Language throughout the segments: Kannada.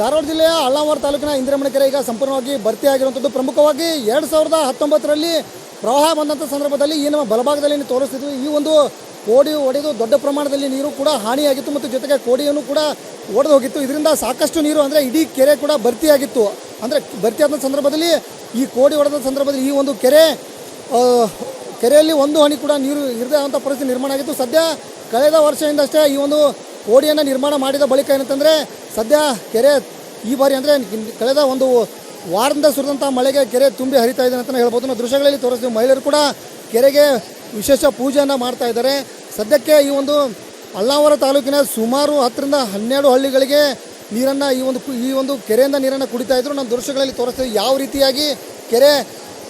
ಧಾರವಾಡ ಜಿಲ್ಲೆಯ ಅಳ್ಳಾವರ ತಾಲೂಕಿನ ಇಂದಿರಮಣ ಕೆರೆ ಈಗ ಸಂಪೂರ್ಣವಾಗಿ ಭರ್ತಿಯಾಗಿರುವಂಥದ್ದು. ಪ್ರಮುಖವಾಗಿ ಎರಡು ಸಾವಿರದ ಹತ್ತೊಂಬತ್ತರಲ್ಲಿ ಪ್ರವಾಹ ಬಂದಂಥ ಸಂದರ್ಭದಲ್ಲಿ ಈ ನಮ್ಮ ಬಲಭಾಗದಲ್ಲಿ ತೋರಿಸ್ತಿದ್ವಿ. ಈ ಒಂದು ಕೋಡಿ ಒಡೆದು ದೊಡ್ಡ ಪ್ರಮಾಣದಲ್ಲಿ ನೀರು ಕೂಡ ಹಾನಿಯಾಗಿತ್ತು ಮತ್ತು ಜೊತೆಗೆ ಕೋಡಿಯನ್ನು ಕೂಡ ಒಡೆದು ಹೋಗಿತ್ತು. ಇದರಿಂದ ಸಾಕಷ್ಟು ನೀರು ಅಂದರೆ ಇಡೀ ಕೆರೆ ಕೂಡ ಭರ್ತಿಯಾಗಿತ್ತು. ಅಂದರೆ ಭರ್ತಿಯಾದ ಸಂದರ್ಭದಲ್ಲಿ ಈ ಕೋಡಿ ಒಡೆದ ಸಂದರ್ಭದಲ್ಲಿ ಈ ಒಂದು ಕೆರೆ ಕೆರೆಯಲ್ಲಿ ಒಂದು ಹನಿ ಕೂಡ ನೀರು ಇರದೇ ಪರಿಸ್ಥಿತಿ ನಿರ್ಮಾಣ ಆಗಿತ್ತು. ಸದ್ಯ ಕಳೆದ ವರ್ಷದಿಂದಷ್ಟೇ ಈ ಒಂದು ಕೋಡಿಯನ್ನು ನಿರ್ಮಾಣ ಮಾಡಿದ ಬಳಿಕ ಏನಂತಂದರೆ ಸದ್ಯ ಕೆರೆ ಈ ಬಾರಿ ಅಂದರೆ ಕಳೆದ ಒಂದು ವಾರದಿಂದ ಸುರಿದಂಥ ಮಳೆಗೆ ಕೆರೆ ತುಂಬಿ ಹರಿತಾ ಇದೆ ಅಂತಲೇ ಹೇಳ್ಬೋದು. ನಾವು ದೃಶ್ಯಗಳಲ್ಲಿ ತೋರಿಸ್ತೀವಿ. ಮಹಿಳೆಯರು ಕೂಡ ಕೆರೆಗೆ ವಿಶೇಷ ಪೂಜೆಯನ್ನು ಮಾಡ್ತಾ ಇದ್ದಾರೆ. ಸದ್ಯಕ್ಕೆ ಈ ಒಂದು ಅಳ್ಳಾವರ ತಾಲೂಕಿನ ಸುಮಾರು ಹತ್ತರಿಂದ ಹನ್ನೆರಡು ಹಳ್ಳಿಗಳಿಗೆ ನೀರನ್ನು ಈ ಒಂದು ಈ ಒಂದು ಕೆರೆಯಿಂದ ನೀರನ್ನು ಕುಡಿತಾ ಇದ್ದರು ನಮ್ಮ ದೃಶ್ಯಗಳಲ್ಲಿ ತೋರಿಸ್ತೀವಿ ಯಾವ ರೀತಿಯಾಗಿ ಕೆರೆ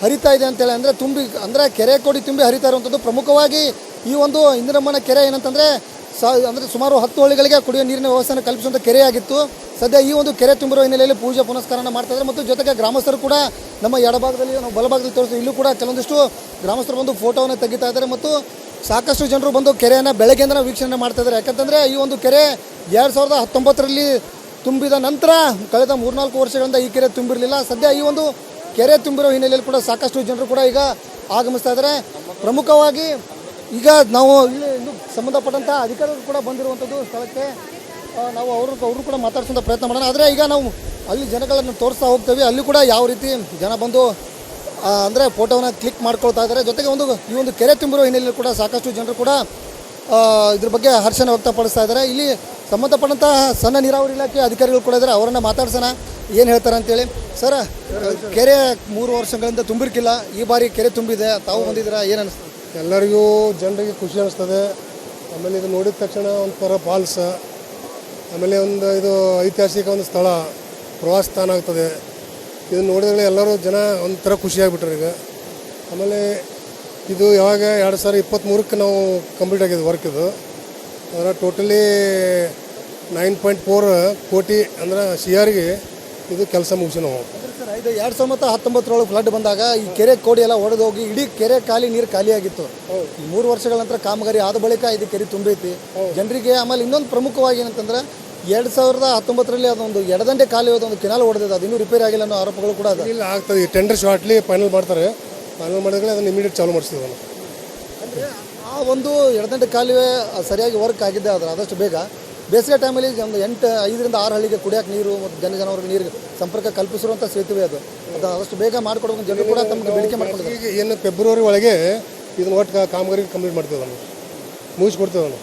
ಹರಿತಾ ಇದೆ ಅಂತೇಳಿ. ಅಂದರೆ ತುಂಬಿ ಅಂದರೆ ಕೆರೆ ಕೋಡಿ ತುಂಬಿ ಹರಿತಾ ಇರುವಂಥದ್ದು ಪ್ರಮುಖವಾಗಿ ಈ ಒಂದು ಇಂದಿರಮ್ಮನ ಕೆರೆ ಏನಂತಂದರೆ ಸ, ಅಂದರೆ ಸುಮಾರು ಹತ್ತು ಹಳ್ಳಿಗಳಿಗೆ ಕುಡಿಯುವ ನೀರಿನ ವ್ಯವಸ್ಥೆಯನ್ನು ಕಲ್ಪಿಸುವಂಥ ಕೆರೆಯಾಗಿತ್ತು. ಸದ್ಯ ಈ ಒಂದು ಕೆರೆ ತುಂಬಿರುವ ಹಿನ್ನೆಲೆಯಲ್ಲಿ ಪೂಜೆ ಪುನಸ್ಕಾರನ ಮಾಡ್ತಾ ಇದ್ದಾರೆ. ಮತ್ತು ಜೊತೆಗೆ ಗ್ರಾಮಸ್ಥರು ಕೂಡ ನಮ್ಮ ಎಡಭಾಗದಲ್ಲಿ, ನಾವು ಬಲಭಾಗದಲ್ಲಿ ತೋರಿಸ್ತೀವಿ ಇಲ್ಲೂ ಕೂಡ ಕೆಲವೊಂದಿಷ್ಟು ಗ್ರಾಮಸ್ಥರು ಬಂದು ಫೋಟೋವನ್ನು ತೆಗಿತಾ ಇದ್ದಾರೆ. ಮತ್ತು ಸಾಕಷ್ಟು ಜನರು ಬಂದು ಕೆರೆಯನ್ನು ಬೆಳಗ್ಗೆಯಿಂದ ವೀಕ್ಷಣೆ ಮಾಡ್ತಾ ಇದ್ದಾರೆ. ಯಾಕಂತಂದರೆ ಈ ಒಂದು ಕೆರೆ ಎರಡು ಸಾವಿರದ ಹತ್ತೊಂಬತ್ತರಲ್ಲಿ ತುಂಬಿದ ನಂತರ ಕಳೆದ ಮೂರ್ನಾಲ್ಕು ವರ್ಷಗಳಿಂದ ಈ ಕೆರೆ ತುಂಬಿರಲಿಲ್ಲ. ಸದ್ಯ ಈ ಒಂದು ಕೆರೆ ತುಂಬಿರೋ ಹಿನ್ನೆಲೆಯಲ್ಲಿ ಕೂಡ ಸಾಕಷ್ಟು ಜನರು ಕೂಡ ಈಗ ಆಗಮಿಸ್ತಾ ಇದ್ದಾರೆ. ಪ್ರಮುಖವಾಗಿ ಈಗ ನಾವು ಇಲ್ಲಿ ಸಂಬಂಧಪಟ್ಟಂಥ ಅಧಿಕಾರಿಗಳು ಕೂಡ ಬಂದಿರುವಂಥದ್ದು ಸ್ಥಳಕ್ಕೆ ನಾವು ಅವರು ಅವರು ಕೂಡ ಮಾತಾಡ್ಸೋಂಥ ಪ್ರಯತ್ನ ಮಾಡೋಣ. ಆದರೆ ಈಗ ನಾವು ಅಲ್ಲಿ ಜನಗಳನ್ನು ತೋರಿಸ್ತಾ ಹೋಗ್ತೇವೆ. ಅಲ್ಲಿ ಕೂಡ ಯಾವ ರೀತಿ ಜನ ಬಂದು ಅಂದರೆ ಫೋಟೋವನ್ನು ಕ್ಲಿಕ್ ಮಾಡ್ಕೊಳ್ತಾ ಇದ್ದಾರೆ. ಜೊತೆಗೆ ಒಂದು, ಈ ಒಂದು ಕೆರೆ ತುಂಬಿರೋ ಹಿನ್ನೆಲೆಯಲ್ಲಿ ಕೂಡ ಸಾಕಷ್ಟು ಜನರು ಕೂಡ ಇದ್ರ ಬಗ್ಗೆ ಹರ್ಷನ ವ್ಯಕ್ತಪಡಿಸ್ತಾ ಇದ್ದಾರೆ. ಇಲ್ಲಿ ಸಂಬಂಧಪಟ್ಟಂತಹ ಸಣ್ಣ ನೀರಾವರಿ ಇಲಾಖೆ ಅಧಿಕಾರಿಗಳು ಕೂಡ ಇದ್ದಾರೆ. ಅವರನ್ನು ಮಾತಾಡ್ಸೋಣ. ಏನು ಹೇಳ್ತಾರೆ ಅಂತೇಳಿ. ಸರ್, ಕೆರೆ ಮೂರು ವರ್ಷಗಳಿಂದ ತುಂಬಿರ್ಕಿಲ್ಲ. ಈ ಬಾರಿ ಕೆರೆ ತುಂಬಿದೆ. ತಾವು ಬಂದಿದ್ದೀರಾ? ಏನು ಅನಿಸ್ತದೆ ಎಲ್ಲರಿಗೂ ಜನರಿಗೆ ಖುಷಿ ಅನಿಸ್ತದೆ. ಆಮೇಲೆ ಇದು ನೋಡಿದ ತಕ್ಷಣ ಒಂಥರ ಫಾಲ್ಸ್ ಆಮೇಲೆ ಒಂದು ಇದು ಐತಿಹಾಸಿಕ ಒಂದು ಸ್ಥಳ, ಪ್ರವಾಸ ಸ್ಥಾನ ಆಗ್ತದೆ. ಇದು ನೋಡಿದ್ರೆ ಎಲ್ಲರೂ ಜನ ಒಂಥರ ಖುಷಿಯಾಗ್ಬಿಟ್ರು ಈಗ. ಆಮೇಲೆ ಇದು ಯಾವಾಗ ಎರಡು ಸಾವಿರ ಇಪ್ಪತ್ತ್ಮೂರಕ್ಕೆ ನಾವು ಕಂಪ್ಲೀಟ್ ಆಗಿದೆ ವರ್ಕ್ ಇದು. ಅದರ ಟೋಟಲಿ ನೈನ್ ಪಾಯಿಂಟ್ ಫೋರ್ ಕೋಟಿ ಅಂದ್ರೆ ಸಿ ಆರ್ಗೆ ಇದು ಕೆಲಸ ಮುಗಿಸಿ ನಾವು. ಇದು. ಎರಡು ಸಾವಿರದ ಹತ್ತೊಂಬತ್ತರೊಳಗೆ ಫ್ಲಡ್ ಬಂದಾಗ ಈ ಕೆರೆ ಕೋಡಿ ಎಲ್ಲ ಒಡೆದು ಹೋಗಿ ಇಡೀ ಕೆರೆ ಖಾಲಿ ನೀರು ಖಾಲಿಯಾಗಿತ್ತು ಈ ಮೂರು ವರ್ಷಗಳ ನಂತರ ಕಾಮಗಾರಿ ಆದ ಬಳಿಕ ಇದು ಕೆರೆ ತುಂಬೈತಿ. ಜನರಿಗೆ ಆಮೇಲೆ ಇನ್ನೊಂದು ಪ್ರಮುಖವಾಗಿ ಏನಂತಂದ್ರೆ ಎರಡು ಸಾವಿರದ ಹತ್ತೊಂಬತ್ತರಲ್ಲಿ ಅದೊಂದು ಎಡದಂಡೆ ಕಾಲುವೆ ಒಂದು ಕೆನಾಲ್ ಹೊಡೆದಿದೆ ಅದು ಇನ್ನೂ ರಿಪೇರಿ ಆಗಿಲ್ಲ ಅನ್ನೋ ಆರೋಪಗಳು ಕೂಡ ಅದು ಇಲ್ಲ ಆಗ್ತದೆ. ಈ ಟೆಂಡರ್ ಶಾರ್ಟ್ಲಿ ಫೈನಲ್ ಮಾಡ್ತಾರೆ. ಫೈನಲ್ ಮಾಡಿದ್ರೆ ಅದನ್ನು ಇಮಿಡಿಯೇಟ್ ಚಾಲು ಮಾಡಿಸ್ತೀವಿ ಅಂದರೆ ಆ ಒಂದು ಎಡದಂಡೆ ಕಾಲುವೆ ಸರಿಯಾಗಿ ವರ್ಕ್ ಆಗಿದ್ದೆ ಆದರೆ ಆದಷ್ಟು ಬೇಗ. ಬೇಸಿಗೆ ಟೈಮಲ್ಲಿ ಒಂದು ಎಂಟು ಐದರಿಂದ ಆರು ಹಳ್ಳಿಗೆ ಕುಡಿಯೋಕೆ ನೀರು ಮತ್ತು ಜನ ಜನವರಿಗೆ ನೀರು ಸಂಪರ್ಕ ಕಲ್ಪಿಸಿರುವಂಥ ಸೇತುವೆ ಅದು. ಅದು ಆದಷ್ಟು ಬೇಗ ಮಾಡಿಕೊಡ್ಬೇಕು ಜನರು ಕೂಡ ತಮಗೆ ಬೇಡಿಕೆ ಮಾಡ್ಕೊಂಡಿದ್ದಾರೆ ಈಗ ಏನು ಫೆಬ್ರವರಿ ಒಳಗೆ ಇದನ್ನ ಒಟ್ಟು ಕಾಮಗಾರಿ ಕಂಪ್ಲೀಟ್ ಮಾಡ್ತೇವೆ ನಾವು. ಮುಗಿಸ್ಕೊಡ್ತೇವೆ ನಾವು.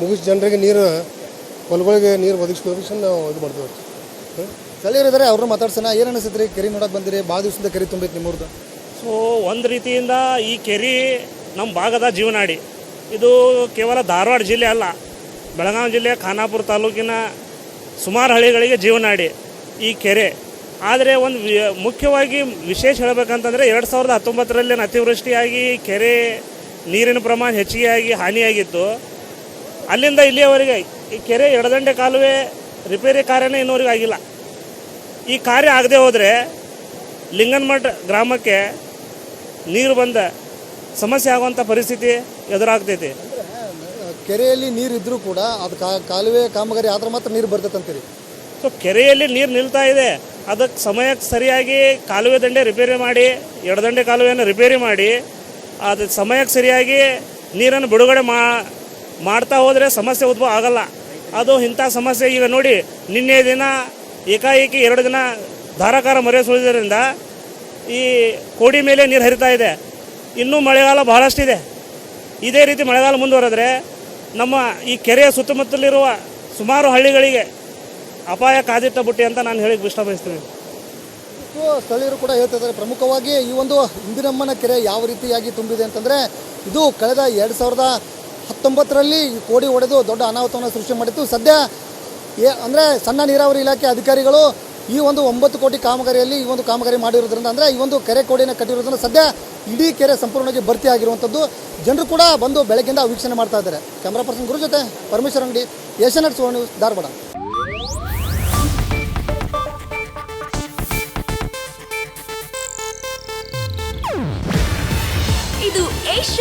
ಮುಗಿಸಿ ಜನರಿಗೆ ನೀರು ಹೊಲಗಳಿಗೆ ನೀರು ಒದಗಿಸ್ಕೊಂಡು ನಾವು ಇದು ಮಾಡ್ತೇವೆ ಹ್ಮ್? ಸ್ಥಳೀಯರು ಇದ್ದಾರೆ ಅವ್ರನ್ನ ಮಾತಾಡ್ಸೋಣ. ಏನು ಅನಿಸುತ್ತೆ ರೀ? ಕೆರೆ ನೋಡಕ್ಕೆ ಬಂದಿರಿ ಭಾಳ ದಿವಸದಿಂದ ಕೆರೆ ತುಂಬೈತೆ ನಿಮ್ಮೂರ್ದು. ಸೊ ಒಂದು ರೀತಿಯಿಂದ ಈ ಕೆರೆ ನಮ್ಮ ಭಾಗದ ಜೀವನಾಡಿ. ಇದು ಕೇವಲ ಧಾರವಾಡ ಜಿಲ್ಲೆ ಅಲ್ಲ ಬೆಳಗಾವಿ ಜಿಲ್ಲೆಯ ಖಾನಾಪುರ ತಾಲೂಕಿನ ಸುಮಾರು ಹಳ್ಳಿಗಳಿಗೆ ಜೀವನಾಡಿ. ಈ ಕೆರೆ. ಆದರೆ ಒಂದು ಮುಖ್ಯವಾಗಿ ವಿಶೇಷ ಹೇಳಬೇಕಂತಂದರೆ ಎರಡು ಸಾವಿರದ ಹತ್ತೊಂಬತ್ತರಲ್ಲಿ ಅತಿವೃಷ್ಟಿಯಾಗಿ ಕೆರೆ ನೀರಿನ ಪ್ರಮಾಣ ಹೆಚ್ಚಿಗೆ ಆಗಿ ಹಾನಿಯಾಗಿತ್ತು. ಅಲ್ಲಿಂದ ಇಲ್ಲಿಯವರೆಗೆ ಈ ಕೆರೆ ಎಡದಂಡೆ ಕಾಲುವೆ ರಿಪೇರಿ ಕಾರ್ಯನೇ ಇನ್ನೂವರೆಗೂ ಆಗಿಲ್ಲ. ಈ ಕಾರ್ಯ ಆಗದೆ ಹೋದರೆ ಲಿಂಗನಮಠ ಗ್ರಾಮಕ್ಕೆ ನೀರು ಬಂದ ಸಮಸ್ಯೆ ಆಗುವಂಥ ಪರಿಸ್ಥಿತಿ ಎದುರಾಗ್ತೈತಿ. ಕೆರೆಯಲ್ಲಿ ನೀರು ಇದ್ರೂ ಕೂಡ ಅದು ಕಾಲುವೆ ಕಾಮಗಾರಿ ಆದ್ರೆ ಮಾತ್ರ ನೀರು ಬರ್ತೈತೆ ಅಂತೀರಿ? ಸೊ ಕೆರೆಯಲ್ಲಿ ನೀರು ನಿಲ್ತಾ ಇದೆ. ಅದಕ್ಕೆ ಸಮಯಕ್ಕೆ ಸರಿಯಾಗಿ ಕಾಲುವೆ ದಂಡೆ ರಿಪೇರಿ ಮಾಡಿ ಎಡದಂಡೆ ಕಾಲುವೆಯನ್ನು ರಿಪೇರಿ ಮಾಡಿ, ಅದು ಸಮಯಕ್ಕೆ ಸರಿಯಾಗಿ ನೀರನ್ನು ಬಿಡುಗಡೆ ಮಾಡ್ತಾ ಹೋದರೆ ಸಮಸ್ಯೆ ಉದ್ಭವ ಆಗಲ್ಲ. ಅದು ಇಂಥ ಸಮಸ್ಯೆ. ಈಗ ನೋಡಿ, ನಿನ್ನೆ ದಿನ ಏಕಾಏಕಿ ಎರಡು ದಿನ ಧಾರಾಕಾರ ಮರೆ ಸುಳಿದ್ರಿಂದ ಈ ಕೋಡಿ ಮೇಲೆ ನೀರು ಹರಿತಾ ಇದೆ. ಇನ್ನೂ ಮಳೆಗಾಲ ಬಹಳಷ್ಟಿದೆ. ಇದೇ ರೀತಿ ಮಳೆಗಾಲ ಮುಂದುವರೆದ್ರೆ ನಮ್ಮ ಈ ಕೆರೆಯ ಸುತ್ತಮುತ್ತಲಿರುವ ಸುಮಾರು ಹಳ್ಳಿಗಳಿಗೆ ಅಪಾಯ ಕಾದಿಟ್ಟ ಬುಟ್ಟಿ ಅಂತ ನಾನು ಹೇಳಿ ಇಷ್ಟಪಡಿಸ್ತೀನಿ ಸೊ ಸ್ಥಳೀಯರು ಕೂಡ ಹೇಳ್ತಿದ್ದಾರೆ ಪ್ರಮುಖವಾಗಿ ಈ ಒಂದು ಇಂದಿರಮ್ಮನ ಕೆರೆ ಯಾವ ರೀತಿಯಾಗಿ ತುಂಬಿದೆ ಅಂತಂದರೆ, ಇದು ಕಳೆದ ಎರಡು ಸಾವಿರದ ಹತ್ತೊಂಬತ್ತರಲ್ಲಿ ಈ ಕೋಡಿ ಒಡೆದು ದೊಡ್ಡ ಅನಾಹುತವನ್ನು ಸೃಷ್ಟಿ ಮಾಡಿತ್ತು. ಸದ್ಯ ಏ, ಅಂದರೆ ಸಣ್ಣ ನೀರಾವರಿ ಇಲಾಖೆ ಅಧಿಕಾರಿಗಳು ಈ ಒಂದು ಒಂಬತ್ತು ಕೋಟಿ ಕಾಮಗಾರಿಯಲ್ಲಿ ಈ ಒಂದು ಕಾಮಗಾರಿ ಮಾಡಿರೋದ್ರಿಂದ ಅಂದರೆ ಈ ಒಂದು ಕೆರೆ ಕೋಡಿನ ಕಟ್ಟಿರೋದ್ರಿಂದ ಸದ್ಯ ಇಡೀ ಕೆರೆ ಸಂಪೂರ್ಣವಾಗಿ ಭರ್ತಿ ಆಗಿರುವಂಥದ್ದು. ಜನರು ಕೂಡ ಬಂದು ಬೆಳಗ್ಗೆಯಿಂದ ವೀಕ್ಷಣೆ ಮಾಡ್ತಾ ಇದ್ದಾರೆ. ಕ್ಯಾಮ್ರಾ ಪರ್ಸನ್ ಗುರು ಜೊತೆ Parameshwara Angadi Asianet Suvarna news, Dharwad.